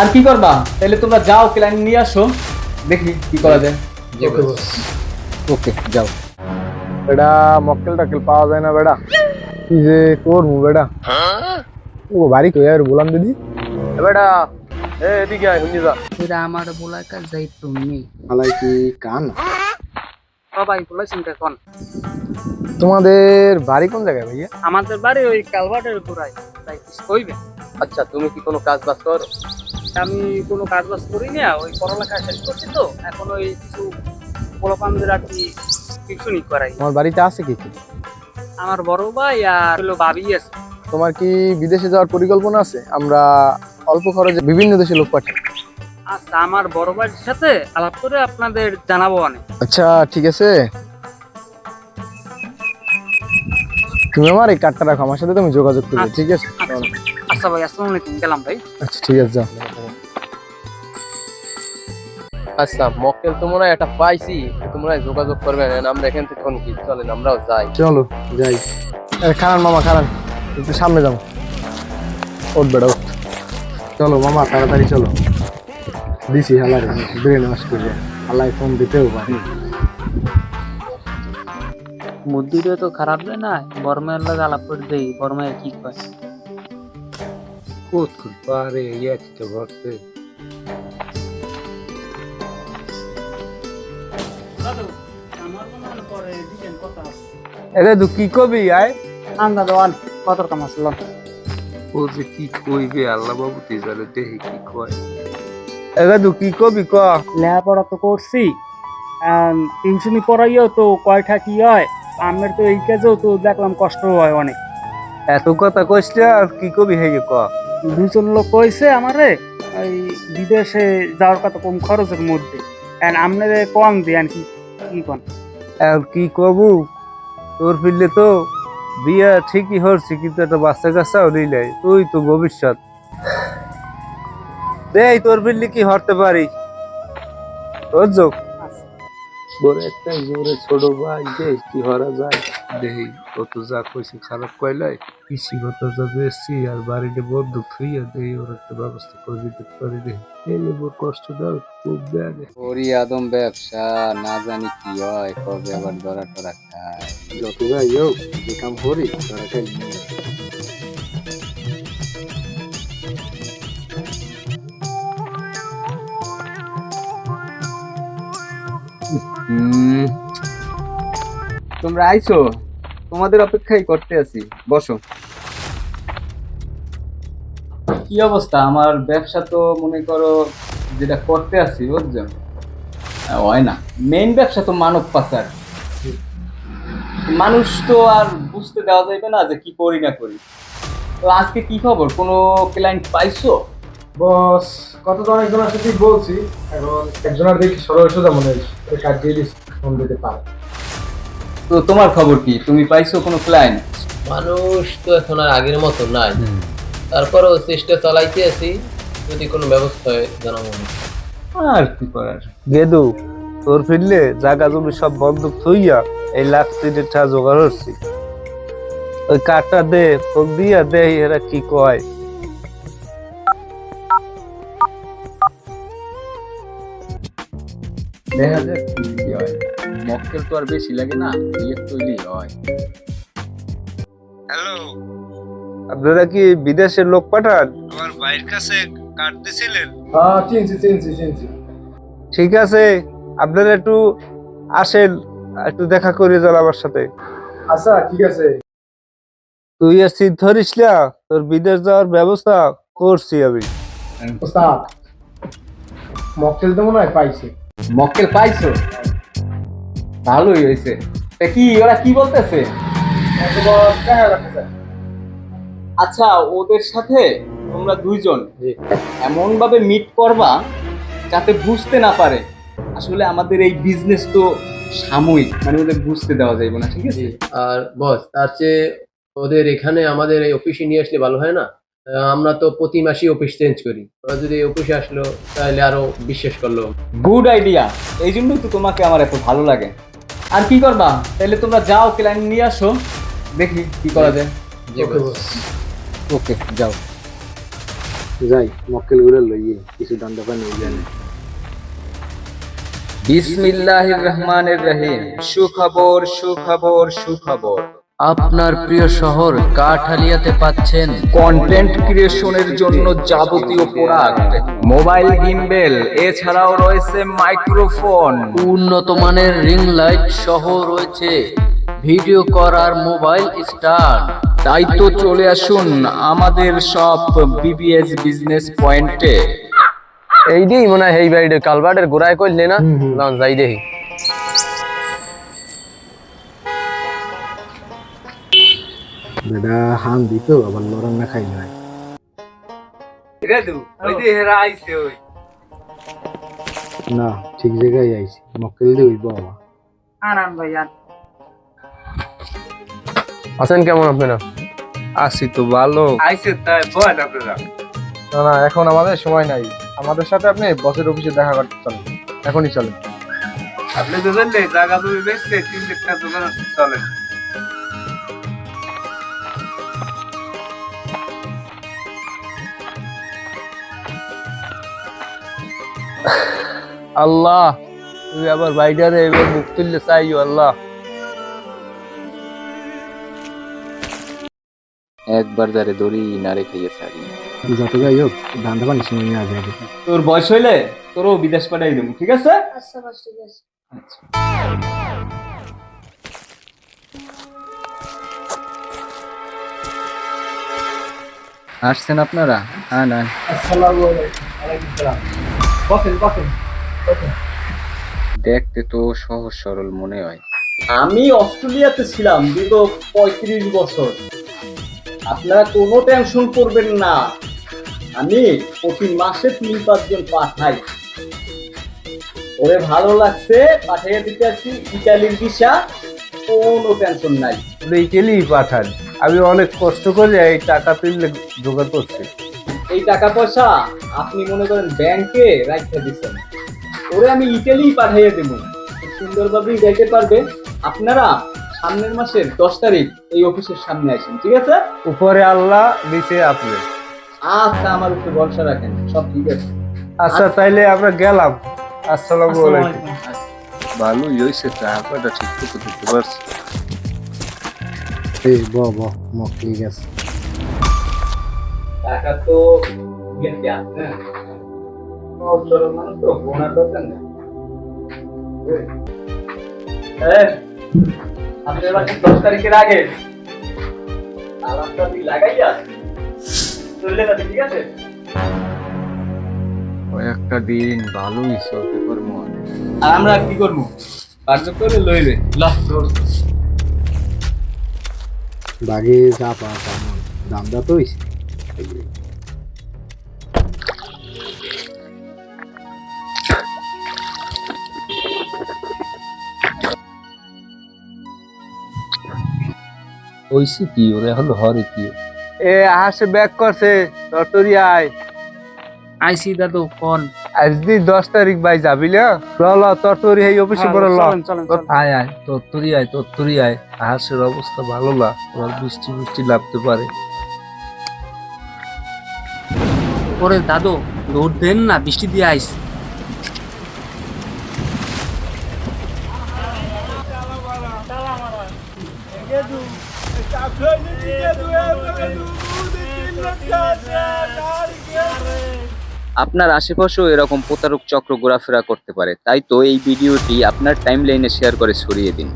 আর কি করবা? তাহলে তোমরা যাও ক্লায়েন্ট নিয়ে আসো। দেখি কি করা যায়। ওকে যাও। বেটা মক্কেল টাক্কেল পাওয়া যায় না বেটা কি যে করব বেটা ও বাড়ি কই আর বললাম দিদি বেটা এ এদিকে আয় হুনি যা। এরা আমার বলার কাজ দায়িত্ব নেই আলাই কি কান? সবাই বলেছেন এখন তোমাদের বাড়ি কোন জায়গায় ভাইয়া? আমাদের বাড়ি ওই কালভার্টের গোড়ায়। তাই কিছু কইবে? আচ্ছা তুমি কি কোনো কাজ বাজ করো? আমি কোনো কাজ বাজ করি না ওই পড়ালেখা শেষ করছি তো এখন ওই কিছু পোলাপানদের আর কি টিউশনই করাই। তোমার বাড়িতে আছে কি কি আমার বড় ভাই আর হলো ভাবি আছে। তোমার কি বিদেশে যাওয়ার পরিকল্পনা আছে? আমরা অল্প খরচে বিভিন্ন দেশে লোক পাঠাই। আচ্ছা আমার বড় ভাইয়ের সাথে আলাপ করে আপনাদের জানাব অনেক। আচ্ছা ঠিক আছে। তুমি আমার এই কার্ডটা রাখো আমার সাথে তুমি যোগাযোগ করবে ঠিক আছে? আচ্ছা আচ্ছা ভাই আসসালামু আলাইকুম গেলাম ভাই। আচ্ছা ঠিক আছে যাও। আচ্ছা মক্কেল তো মনে হয় একটা পাইছি তো হয় যোগাযোগ করবেন and আমরা এখান থেকে কি চলেন আমরাও যাই। চলো যাই। আরে খারান মামা খারান একটু সামনে যাও। ওঠ বেড়া ওঠ। চলো মামা তাড়াতাড়ি চলো। দিছি হালারে ব্রেন ওয়াশ করে হালাই ফোন দিতেও পারে। বুদ্ধিটা তো খারাপ রে না বর্মের লাগে আলাপ করে দেই বর্মের কি কয়? পারে ইয়াতে ভরতে এরে দু কি কবি আয়। আন্দা দেওয়ান কত কাম আসলো ও যে কি কইবে আল্লাহ বাবু তে জানে দেহি কি কয়। এরে দু কি কবি ক। লেখাপড়া তো করছি টিউশনি পড়াইও তো কয়টা কি হয় আমের তো এই কাজেও তো দেখলাম কষ্ট হয় অনেক। এত কথা কইছিস আর কি কবি হেগে ক। দুজন লোক কইছে আমারে ওই বিদেশে যাওয়ার কথা কম খরচের মধ্যে। এন্ড আপনাদের কম দেন কি কি কোন। আর কি কবু? তোর ফিরলে তো বিয়া ঠিকই হচ্ছে কিন্তু একটা বাচ্চা কাচ্চাও নিলে, তুই তো ভবিষ্যৎ। দেই, তোর ফিরলে কি হরতে পারি? তোর যোগ। বড় একটা জোরে ছোট ভাই যে কি হরা যায়? দেহি কত যা কইছে খারাপ কইলাই। কৃষিগত যা বেশি আর বাড়িতে বন্ধু থুইয়া দেই ওর একটা ব্যবস্থা করে দিতে পারি দে এলে বড় কষ্ট দাও খুব দেয় ওরি আদম ব্যবসা না জানি কি হয় কবে আবার ধরা টরা খায় যত যাই হোক যে কাম করি তারা খাই তোমরা আইছো? তোমাদের অপেক্ষাই করতে আছি। বসো। কি অবস্থা? আমার ব্যবসা তো মনে করো যেটা করতে আছি বুঝছ? হয় না। মেইন ব্যবসা তো মানব পাচার। মানুষ তো আর বুঝতে দেওয়া যাবে না যে কি করি না করি। তো আজকে কি খবর? কোনো ক্লায়েন্ট পাইছো? বস কত জন একজনের সাথে বলছি। এখন একজনের দেখি সরল সোজা মনে হয় দিয়ে দিস ফোন দিতে পারে। তো তোমার খবর কি? তুমি পাইছো কোনো ক্লায়েন্ট মানুষ তো এখন আর আগের মতো নাই। তারপরেও চেষ্টা চালাইতে আছি যদি কোনো ব্যবস্থা হয় জানাব। আর কি করার? গেদু তোর ফিরলে জায়গা জমি সব বন্ধক থইয়া এই লাখ তিনের জোগাড় হচ্ছি ওই কাঠটা দে ফোন দিয়া দে এরা কি কয়? দেখা যাক কি হয়। মক্কেল তো আর বেশি লাগে না বিয়ে তৈরি হয় হ্যালো। আপনারা কি বিদেশের লোক পাঠান? আমার ভাইয়ের কাছে কার্ড দিছিলেন। হ্যাঁ চিনছি চিনছি চিনছি। ঠিক আছে আপনারা একটু আসেন একটু দেখা করে যান আমার সাথে। আচ্ছা ঠিক আছে। তুই আর সিদ্ধ ধরিস না তোর বিদেশ যাওয়ার ব্যবস্থা করছি আমি। ওস্তাদ মক্কেল তো মনে হয় পাইছে। মক্কেল পাইছো? ভালোই হয়েছে। তা কি ওরা কি বলতেছে? আচ্ছা ওদের সাথে তোমরা দুইজন এমন ভাবে মিট করবা যাতে বুঝতে না পারে। আসলে আমাদের এই বিজনেস তো সাময়িক মানে ওদের বুঝতে দেওয়া যাইবে না ঠিক আছে? আর বস তার চেয়ে ওদের এখানে আমাদের এই অফিসে নিয়ে আসলে ভালো হয় না? আমরা তো প্রতি মাসেই অফিস চেঞ্জ করি। ওরা যদি অফিসে আসলো তাহলে আরও বিশ্বাস করল। গুড আইডিয়া এই জন্যই তো তোমাকে আমার এত ভালো লাগে। আর কি করবা? তাহলে তোমরা যাও ক্লায়েন্ট নিয়ে আসো। দেখি কি করা যায়। ওকে যাও। যাই মক্কেলগুলো লইয়ে কিছু দণ্ড নিয়ে জানি বিসমিল্লাহির রহমানির রহিম। সুখবর সুখবর সুখবর। আপনার প্রিয় শহর কাঠালিয়াতে পাচ্ছেন কন্টেন্ট ক্রিয়েশনের জন্য যাবতীয় প্রোডাক্ট মোবাইল গিম্বেল এছাড়াও রয়েছে মাইক্রোফোন উন্নত মানের রিং লাইট সহ রয়েছে। ভিডিও করার মোবাইল স্ট্যান্ড তাই তো চলে আসুন আমাদের সব বিবিএস বিজনেস পয়েন্টে এইটাই মনে হয় এই বাড়িটা কালবাটের গোড়ায় করলে না যাই দেখি। হান দিত আবার লড়ান না খাই নাই না ঠিক জায়গায় আইছি। মক্কেল দিয়ে হইব বাবা। ভাই আছেন কেমন আপনারা? আছি তো ভালো। আইসে তাই বল আপনারা। না না এখন আমাদের সময় নাই। আমাদের সাথে আপনি বসের অফিসে দেখা করতে চলেন। এখনই চলেন। আপনি তো জানলে জায়গা জমি বেচতে তিন চারটা দোকান চলেন আল্লাহ তুমি আবার বাইটারে এবার মুখ তুললে চাইও আল্লাহ। একবার যারে দড়ি নারে খাইয়ে ছাড়ি। যত যাই হোক সময় তোর বয়স হইলে তোরও বিদেশ পাঠাই দেবো ঠিক আছে? আচ্ছা ঠিক আছে। আসছেন আপনারা? হ্যাঁ না দেখতে তো সহজ সরল মনে হয়। আমি অস্ট্রেলিয়াতে ছিলাম দীর্ঘ পঁয়ত্রিশ বছর। আপনারা কোনো টেনশন করবেন না। আমি প্রতি মাসে তিন পাঁচজন পাঠাই। ওরে ভালো লাগছে পাঠিয়ে দিতে আসছি ইটালির ভিসা কোনো টেনশন নাই। ইটালি পাঠান। আমি অনেক কষ্ট করে এই টাকা তুললে জোগাড় করছি। এই টাকা পয়সা আপনি মনে করেন ব্যাংকে রাখতে দিচ্ছেন ওরে আমি ইটালি পাঠিয়ে দেব। খুব সুন্দরভাবেই যাইতে পারবে। আপনারা সামনের মাসের দশ তারিখ এই অফিসের সামনে আসেন ঠিক আছে? উপরে আল্লাহ নিচে আপনি। আচ্ছা আমার উপরে ভরসা রাখেন। সব ঠিক আছে। আচ্ছা তাইলে আমরা গেলাম। আসসালামু আলাইকুম। ভালোই হয়েছে টাকাটা ঠিক মতো দিতে পারছি। এই ব ব মক্কেল গেছে টাকা তো গেছে আছে অবসরের মানুষ তো বোনার দরকার নেই। আপনার বাসায় দশ তারিখের আগে? আলামটা লাগাইয়া চললে যাবে ঠিক আছে? কয়েকটা দিন ভালোই চলতে পারব আর আমরা কি করব? কার্য করে লইবে বাগে যা পা তেমন দামটা তো হয়েছে হইছে কি? ওরে এখন হরে কি? এ হাসে ব্যাক করছে। আয়। আইসি দাদু কোন আজ দি দশ তারিখ ভাই যাবি ল ল টটরি এই অফিসে বড় ল। চলেন। আয় আয় তত্তরি আয় তত্তরি আয়। হাঁসের অবস্থা ভালো না। তোমার বৃষ্টি বৃষ্টি লাগতে পারে। ওরে দাদু, দৌড় দেন না, বৃষ্টি দিয়ে আইস। আপনার আশেপাশেও এরকম প্রতারক চক্র ঘোরাফেরা করতে পারে, তাই তো এই ভিডিওটি আপনার টাইম লাইনে শেয়ার করে ছড়িয়ে দিন।